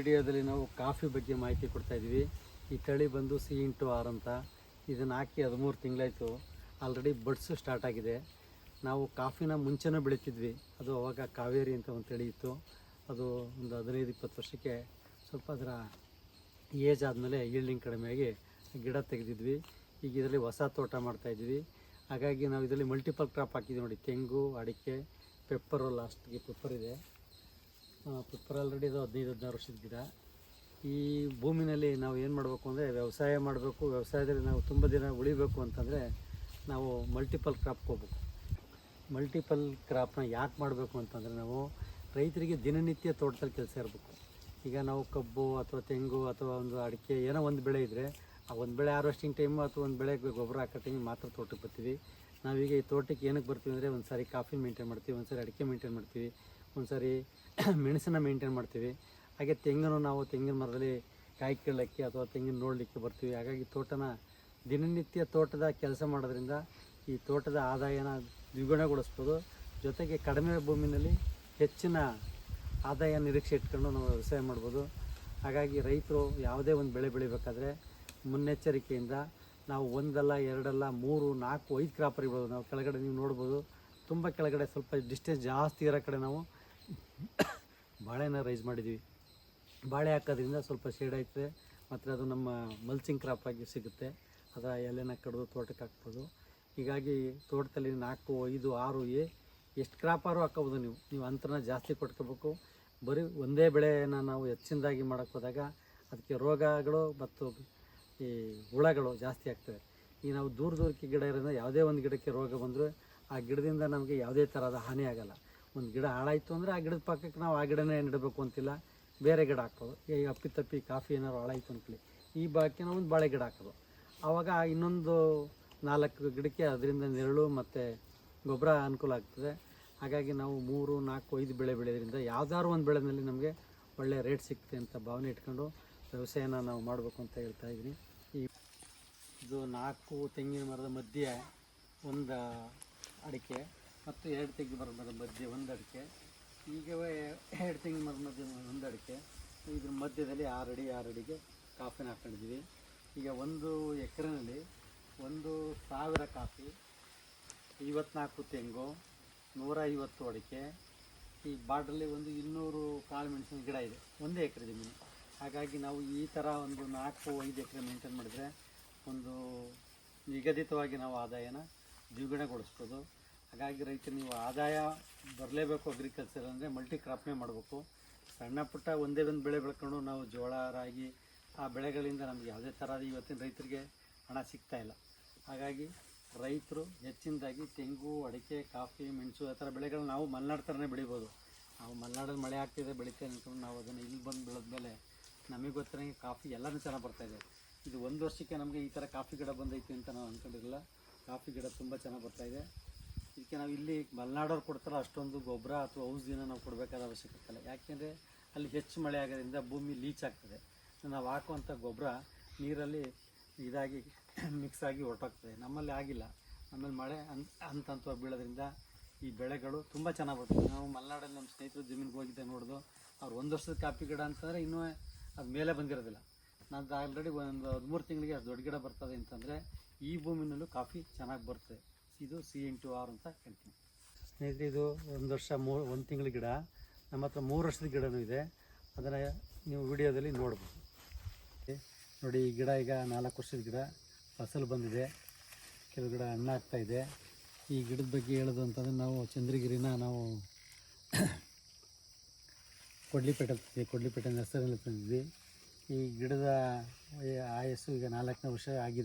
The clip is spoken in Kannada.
ವಿಡಿಯೋದಲ್ಲಿ ನಾವು ಕಾಫಿ ಬಗ್ಗೆ ಮಾಹಿತಿ ಕೊಡ್ತಾ ಇದ್ದೀವಿ. ಈ ತಳಿ ಬಂದು ಸಿ ಇಂಟು ಆರ್ ಅಂತ. ಇದನ್ನು ಹಾಕಿ ಹದಿಮೂರು ತಿಂಗಳಾಯಿತು. ಆಲ್ರೆಡಿ ಬಡ್ಸು ಸ್ಟಾರ್ಟ್ ಆಗಿದೆ. ನಾವು ಕಾಫಿನ ಮುಂಚೆನೂ ಬೆಳಿತಿದ್ವಿ. ಅದು ಅವಾಗ ಕಾವೇರಿ ಅಂತ ಒಂದು ತಳಿ ಇತ್ತು. ಅದು ಒಂದು ಹದಿನೈದು, ಇಪ್ಪತ್ತು ವರ್ಷಕ್ಕೆ ಸ್ವಲ್ಪ ಅದರ ಏಜ್ ಆದಮೇಲೆ ಈಲ್ಡಿಂಗ್ ಕಡಿಮೆಯಾಗಿ ಗಿಡ ತೆಗೆದಿದ್ವಿ. ಈಗ ಇದರಲ್ಲಿ ಹೊಸ ತೋಟ ಮಾಡ್ತಾಯಿದ್ವಿ ಹಾಗಾಗಿ ನಾವು ಇದರಲ್ಲಿ ಮಲ್ಟಿಪಲ್ ಕ್ರಾಪ್ ಹಾಕಿದ್ವಿ ನೋಡಿ. ತೆಂಗು, ಅಡಿಕೆ ಪೆಪ್ಪರು ಲಾಸ್ಟ್ಗೆ ಪೆಪ್ಪರ್ ಇದೆ. ಪೆಪ್ಪರ್ ಆಲ್ರೆಡಿ ಇದು ಹದಿನೈದು, ಹದಿನಾರು ವರ್ಷದ ಗಿಡ. ಈ ಭೂಮಿನಲ್ಲಿ ನಾವು ಏನು ಮಾಡಬೇಕು ಅಂದರೆ ವ್ಯವಸಾಯ ಮಾಡಬೇಕು, ವ್ಯವಸಾಯದಲ್ಲಿ ನಾವು ತುಂಬ ದಿನ ಉಳಿಬೇಕು ಅಂತಂದರೆ ನಾವು ಮಲ್ಟಿಪಲ್ ಕ್ರಾಪ್ಗೆ ಹೋಗ್ಬೇಕು ಮಲ್ಟಿಪಲ್ ಕ್ರಾಪ್ನ ಯಾಕೆ ಮಾಡಬೇಕು ಅಂತಂದರೆ ನಾವು ರೈತರಿಗೆ ದಿನನಿತ್ಯ ತೋಟದಲ್ಲಿ ಕೆಲಸ ಇರಬೇಕು. ಈಗ ನಾವು ಕಬ್ಬು ಅಥವಾ ತೆಂಗು ಅಥವಾ ಒಂದು ಅಡಿಕೆ ಏನೋ ಒಂದು ಬೆಳೆ ಇದ್ದರೆ ಆ ಒಂದು ಬೆಳೆ ಹಾರ್ವೆಸ್ಟಿಂಗ್ ಟೈಮು ಅಥವಾ ಒಂದು ಬೆಳೆಗೆ ಗೊಬ್ಬರ ಹಾಕೋ ಟೈಮಿಗೆ ಮಾತ್ರ ತೋಟಕ್ಕೆ ಬರ್ತೀವಿ. ನಾವೀಗ ಈ ತೋಟಕ್ಕೆ ಏನಕ್ಕೆ ಬರ್ತೀವಿ ಅಂದರೆ ಒಂದು ಸಾರಿ ಕಾಫಿ ಮೇಂಟೈನ್ ಮಾಡ್ತೀವಿ ಒಂದು ಸಾರಿ ಅಡಿಕೆ ಮೇಂಟೈನ್ ಮಾಡ್ತೀವಿ. ಒಂದು ಸಾರಿ ಮೆಣಸನ್ನ ಮೇಂಟೈನ್ ಮಾಡ್ತೀವಿ. ಹಾಗೆ ತೆಂಗನ್ನು ನಾವು ತೆಂಗಿನ ಮರದಲ್ಲಿ ಕಾಯಿ ಕೀಳಕ್ಕೆ ಅಥವಾ ತೆಂಗಿನ ನೋಡಲಿಕ್ಕೆ ಬರ್ತೀವಿ. ಹಾಗಾಗಿ ತೋಟನ ದಿನನಿತ್ಯ ತೋಟದ ಕೆಲಸ ಮಾಡೋದ್ರಿಂದ ಈ ತೋಟದ ಆದಾಯನ ದ್ವಿಗುಣಗೊಳಿಸ್ಬೋದು. ಜೊತೆಗೆ ಕಡಿಮೆ ಭೂಮಿನಲ್ಲಿ ಹೆಚ್ಚಿನ ಆದಾಯ ನಿರೀಕ್ಷೆ ಇಟ್ಕೊಂಡು ನಾವು ವ್ಯವಸಾಯ ಮಾಡ್ಬೋದು. ಹಾಗಾಗಿ ರೈತರು ಯಾವುದೇ ಒಂದು ಬೆಳೆ ಬೆಳಿಬೇಕಾದ್ರೆ ಮುನ್ನೆಚ್ಚರಿಕೆಯಿಂದ ನಾವು ಒಂದಲ್ಲ, ಎರಡಲ್ಲ, ಮೂರು, ನಾಲ್ಕು, ಐದು ಕ್ರಾಪ್ ಇರ್ಬೋದು ನಾವು ಕೆಳಗಡೆ ನೀವು ನೋಡ್ಬೋದು. ತುಂಬ ಕೆಳಗಡೆ ಸ್ವಲ್ಪ ಡಿಸ್ಟೆನ್ಸ್ ಜಾಸ್ತಿ ಇರೋ ಕಡೆ ನಾವು ಬಾಳೆನ ರೈಸ್ ಮಾಡಿದ್ವಿ. ಬಾಳೆ ಹಾಕೋದ್ರಿಂದ ಸ್ವಲ್ಪ ಶೇಡ್ ಆಯ್ತದೆ. ಮತ್ತು ಅದು ನಮ್ಮ ಮಲ್ಚಿಂಗ್ ಕ್ರಾಪ್ ಆಗಿ ಸಿಗುತ್ತೆ. ಅದರ ಎಲೆನ ಕಡಿದು ತೋಟಕ್ಕೆ ಹಾಕ್ಬೋದು. ಹೀಗಾಗಿ ತೋಟದಲ್ಲಿ ನಾಲ್ಕು, ಐದು, ಆರು, ಎ, ಎಷ್ಟು ಆರು ಹಾಕೋಬೋದು ನೀವು. ನೀವು ಅಂತರನ ಜಾಸ್ತಿ ಕೊಟ್ಕೋಬೇಕು. ಬರೀ ಒಂದೇ ಬೆಳೆಯನ್ನು ನಾವು ಹೆಚ್ಚಿನದಾಗಿ ಮಾಡೋಕ್ಕೆ ಹೋದಾಗ ಅದಕ್ಕೆ ರೋಗಗಳು ಮತ್ತು ಈ ಹುಳಗಳು ಜಾಸ್ತಿ ಆಗ್ತವೆ. ಈಗ ನಾವು ದೂರ ದೂರಕ್ಕೆ ಗಿಡ ಇರೋದ್ರಿಂದ ಯಾವುದೇ ಒಂದು ಗಿಡಕ್ಕೆ ರೋಗ ಬಂದರೂ ಆ ಗಿಡದಿಂದ ನಮಗೆ ಯಾವುದೇ ಥರದ ಹಾನಿ ಆಗಲ್ಲ. ಒಂದು ಗಿಡ ಹಾಳಾಯಿತು ಅಂದರೆ ಆ ಗಿಡದ ಪಕ್ಕಕ್ಕೆ ನಾವು ಆ ಗಿಡನೇ ನೆಡಬೇಕು ಅಂತಿಲ್ಲ. ಬೇರೆ ಗಿಡ ಹಾಕೋದು ಈಗ ಅಪ್ಪಿತಪ್ಪಿ ಕಾಫಿ ಏನಾದ್ರು ಹಾಳಾಯಿತು ಅಂತೇಳಿ ಈ ನಾವು ಒಂದು ಬಾಳೆ ಗಿಡ ಹಾಕೋದು ಆವಾಗ ಇನ್ನೊಂದು ನಾಲ್ಕು ಗಿಡಕ್ಕೆ ಅದರಿಂದ ನೆರಳು ಮತ್ತು ಗೊಬ್ಬರ ಅನುಕೂಲ ಆಗ್ತದೆ. ಹಾಗಾಗಿ ನಾವು ಮೂರು, ನಾಲ್ಕು, ಐದು ಬೆಳೆ ಬೆಳೆಯೋದ್ರಿಂದ ಯಾವ್ದಾದ್ರು ಒಂದು ಬೆಳೆನಲ್ಲಿ ನಮಗೆ ಒಳ್ಳೆಯ ರೇಟ್ ಸಿಗುತ್ತೆ ಅಂತ ಭಾವನೆ ಇಟ್ಕೊಂಡು ವ್ಯವಸಾಯನ ನಾವು ಮಾಡಬೇಕು ಅಂತ ಹೇಳ್ತಾ ಇದ್ದೀನಿ. ಈ ಇದು ನಾಲ್ಕು ತೆಂಗಿನ ಮರದ ಮಧ್ಯೆ ಒಂದು ಅಡಿಕೆ. ಮತ್ತು ಎರಡು ತೆಂಗಿನ ಮರದ ಮಧ್ಯೆ ಒಂದು ಅಡಿಕೆ ಈಗ ಎರಡು ತೆಂಗಿನ ಮರದ ಮಧ್ಯೆ ಇದ್ರ ಮಧ್ಯದಲ್ಲಿ ಆರು ಅಡಿ ಆರು ಅಡಿಗೆ ಕಾಫಿನ ಹಾಕೊಂಡಿದ್ದೀವಿ. ಈಗ ಒಂದು ಎಕರೆನಲ್ಲಿ ಒಂದು ಸಾವಿರ ಕಾಫಿ, ಐವತ್ನಾಲ್ಕು ತೆಂಗು ನೂರ ಐವತ್ತು ಅಡಿಕೆ. ಈ ಬಾರ್ಡ್ರಲ್ಲಿ ಒಂದು ಇನ್ನೂರು ಕಾಳು ಮೆಣಸಿನ ಗಿಡ ಇದೆ. ಒಂದೇ ಎಕರೆ ಜಮೀನು. ಹಾಗಾಗಿ ನಾವು ಈ ಥರ ಒಂದು ನಾಲ್ಕು, ಐದು ಎಕರೆ ಮೇಂಟೈನ್ ಮಾಡಿದ್ರೆ ಒಂದು ನಿಗದಿತವಾಗಿ ನಾವು ಆದಾಯನ ದ್ವಿಗುಣಗೊಳಿಸ್ಬೋದು. ಹಾಗಾಗಿ ರೈತ ನೀವು ಆದಾಯ ಬರಲೇಬೇಕು ಅಗ್ರಿಕಲ್ಚರ್ ಅಂದರೆ ಮಲ್ಟಿ ಕ್ರಾಪ್ನೇ ಮಾಡಬೇಕು. ಸಣ್ಣ ಪುಟ್ಟ ಒಂದೇ ಒಂದು ಬೆಳೆ ಬೆಳ್ಕೊಂಡು ನಾವು ಜೋಳ ರಾಗಿ ಆ ಬೆಳೆಗಳಿಂದ ನಮಗೆ ಯಾವುದೇ ಥರದ ಇವತ್ತಿನ ರೈತರಿಗೆ ಹಣ ಸಿಗ್ತಾ ಇಲ್ಲ. ಹಾಗಾಗಿ ರೈತರು ಹೆಚ್ಚಿನದಾಗಿ ತೆಂಗು, ಅಡಿಕೆ, ಕಾಫಿ, ಮೆಣಸು ಆ ಥರ ಬೆಳೆಗಳನ್ನ ನಾವು ಮಲೆನಾಡು ಥರನೇ ಬೆಳಿಬೋದು. ನಾವು ಮಲೆನಾಡಲ್ಲಿ ಮಳೆ ಆಗ್ತಿದೆ ಬೆಳಿತೇವೆ ಅಂದ್ಕೊಂಡು ನಾವು ಅದನ್ನು ಇಲ್ಲಿ ಬಂದು ಬೆಳೆದ್ಮೇಲೆ ನಮಗೆ ಗೊತ್ತಿರೋಂಗೆ ಕಾಫಿ ಎಲ್ಲನೂ ಚೆನ್ನಾಗಿ ಬರ್ತಾಯಿದೆ ಇದು. ಒಂದು ವರ್ಷಕ್ಕೆ ನಮಗೆ ಈ ಥರ ಕಾಫಿ ಗಿಡ ಬಂದೈತಿ ಅಂತ ನಾವು ಅಂದ್ಕೊಂಡಿರಲ್ಲ ಕಾಫಿ ಗಿಡ ತುಂಬ ಚೆನ್ನಾಗಿ ಬರ್ತಾಯಿದೆ ಇದಕ್ಕೆ ನಾವು ಇಲ್ಲಿ ಮಲೆನಾಡೋರು ಕೊಡ್ತಾರ ಅಷ್ಟೊಂದು ಗೊಬ್ಬರ ಅಥವಾ ಔಷಧಿನ ನಾವು ಕೊಡಬೇಕಾದ ಅವಶ್ಯಕತೆ ಇಲ್ಲ. ಯಾಕೆಂದರೆ ಅಲ್ಲಿ ಹೆಚ್ಚು ಮಳೆ ಆಗೋದ್ರಿಂದ ಭೂಮಿ ಲೀಚ್ ಆಗ್ತದೆ. ನಾವು ಹಾಕುವಂಥ ಗೊಬ್ಬರ ನೀರಲ್ಲಿ ಇದಾಗಿ ಮಿಕ್ಸ್ ಆಗಿ ಹೊರಟೋಗ್ತದೆ. ನಮ್ಮಲ್ಲಿ ಆಗಿಲ್ಲ. ಆಮೇಲೆ ಮಳೆ ಅಂತ ಹಂತ ಬೀಳೋದ್ರಿಂದ ಈ ಬೆಳೆಗಳು ತುಂಬ ಚೆನ್ನಾಗಿ ಬರ್ತದೆ. ನಾವು ಮಲೆನಾಡಲ್ಲಿ ನಮ್ಮ ಸ್ನೇಹಿತರು ಜಮೀನಿಗೆ ಹೋಗಿದ್ದೆ ನೋಡೋದು. ಅವ್ರು ಒಂದು ವರ್ಷದ ಕಾಫಿ ಗಿಡ ಅಂತಂದರೆ ಇನ್ನೂ ಅದು ಮೇಲೆ ಬಂದಿರೋದಿಲ್ಲ. ನಾನು ಆಲ್ರೆಡಿ ಒಂದು ಹದಿಮೂರು ತಿಂಗಳಿಗೆ ಅದು ದೊಡ್ಡ ಗಿಡ ಬರ್ತದೆ ಅಂತಂದರೆ ಈ ಭೂಮಿನಲ್ಲೂ ಕಾಫಿ ಚೆನ್ನಾಗಿ ಬರ್ತದೆ. ಇದು ಸಿ ಎಂಟು ಆರ್ ಅಂತ ಹೇಳ್ತೀನಿ. ಸ್ನೇಹಿತರೆ, ಇದು ಒಂದು ವರ್ಷ ಮೂರು ಒಂದು ತಿಂಗಳ ಗಿಡ, ನಮ್ಮ ಹತ್ರ ಮೂರು ವರ್ಷದ ಗಿಡನೂ ಇದೆ. ಅದನ್ನು ನೀವು ವಿಡಿಯೋದಲ್ಲಿ ನೋಡ್ಬೋದು. ನೋಡಿ, ಈ ಗಿಡ ಈಗ ನಾಲ್ಕು ವರ್ಷದ ಗಿಡ, ಫಸಲು ಬಂದಿದೆ. ಕೆಲವು ಗಿಡ ಹಣ್ಣಾಗ್ತಾ ಇದೆ. ಈ ಗಿಡದ ಬಗ್ಗೆ ಹೇಳೋದು ಅಂತಂದರೆ, ನಾವು ಚಂದ್ರಗಿರಿನ ನಾವು ಕೊಡ್ಲಿಪೇಟೆ ಕೊಡ್ಲಿಪೇಟೆ ನರ್ಸರಿಯಲ್ಲಿ ತಂದಿದ್ವಿ ಈ ಗಿಡದ ಆಯಸ್ಸು ಈಗ ನಾಲ್ಕನೇ ವರ್ಷ ಆಗಿದೆ.